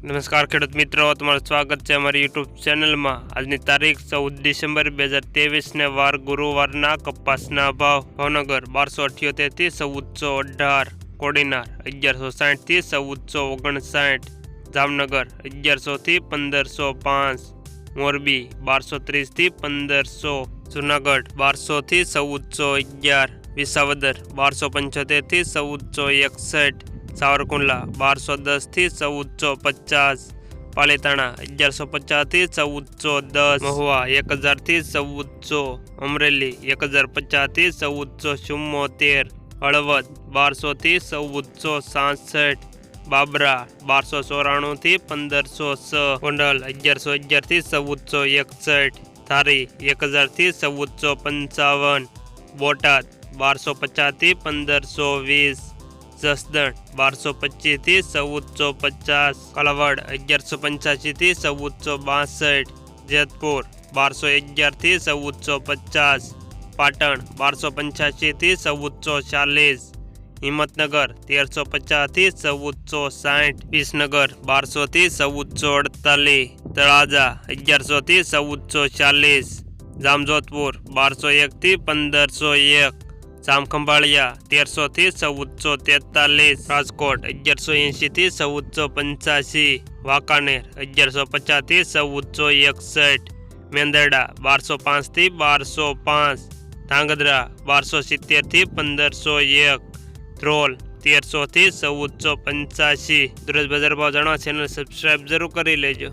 નમસ્કાર ખેડૂત મિત્રો, તમારું સ્વાગત છે અમારી યુટ્યુબ ચેનલમાં. આજની તારીખ ચૌદ ડિસેમ્બર બે હજાર તેવીસને વાર ગુરુવારના કપાસના ભાવ. ભાવનગર બારસો અઠ્યોતેરથી ચૌદસો અઢાર. કોડીનાર અગિયારસો સાઠથી ચૌદસો ઓગણસાઠ. જામનગર અગિયારસોથી પંદરસો પાંચ. મોરબી બારસો ત્રીસથી પંદરસો. જુનાગઢ બારસોથી ચૌદસો અગિયાર. વિસાવદર બારસો પંચોતેરથી ચૌદસો એકસઠ. સાવરકુંડલા બારસો દસથી ચૌદસો પચાસ, પાલીતાણા અગિયારસો પચાસથી ચૌદસો દસ, મહુવા એક હજારથી ચૌદસો, અમરેલી એક હજાર પચાસથી ચૌદસો ચુમ્મોતેર, હળવદ બારસોથી ચૌદસો સાસઠ, બાબરા બારસો ચોરાણુંથી પંદરસો છ, ગોંડલ અગિયારસો અગિયારથી ચૌદસો એકસઠ, ધારી એક હજારથી ચૌદસો પંચાવન, બોટાદ બારસો પચાસથી પંદરસો વીસ. જસદણ, બારસો પચીસથી ચૌદસો પચાસ, કલવડ અગિયારસો પંચ્યાસીથી ચૌદસો બાસઠ, જેતપુર, બારસો અગિયારથી ચૌદસો પચાસ, પાટણ, બારસો પંચ્યાસીથી ચૌદસો ચાલીસ, હિંમતનગર, તેરસો પચાસથી ચૌદસો સાઠ, વિસનગર, બારસોથી ચૌદસો અડતાલીસ, તળાજા, અગિયારસોથી ચૌદસો ચાલીસ, જામજોધપુર, બારસો એકથી પંદરસો એક. જામખંભાળિયા તેરસોથી ચૌદસો તેતાલીસ, રાજકોટ અગિયારસો એંશીથી ચૌદસો પંચ્યાસી, વાંકાનેર અગિયારસો પચાસથી ચૌદસો એકસઠ, મેંદરડા બારસો પાંચથી બારસો પાંચ, ધાંગધ્રા બારસો સિત્તેરથી પંદરસો એક, ધ્રોલ તેરસોથી ચૌદસો પંચ્યાસી. દરરોજ બજાર ભાવ જાણવા ચેનલ સબસ્ક્રાઈબ જરૂર કરી લેજો.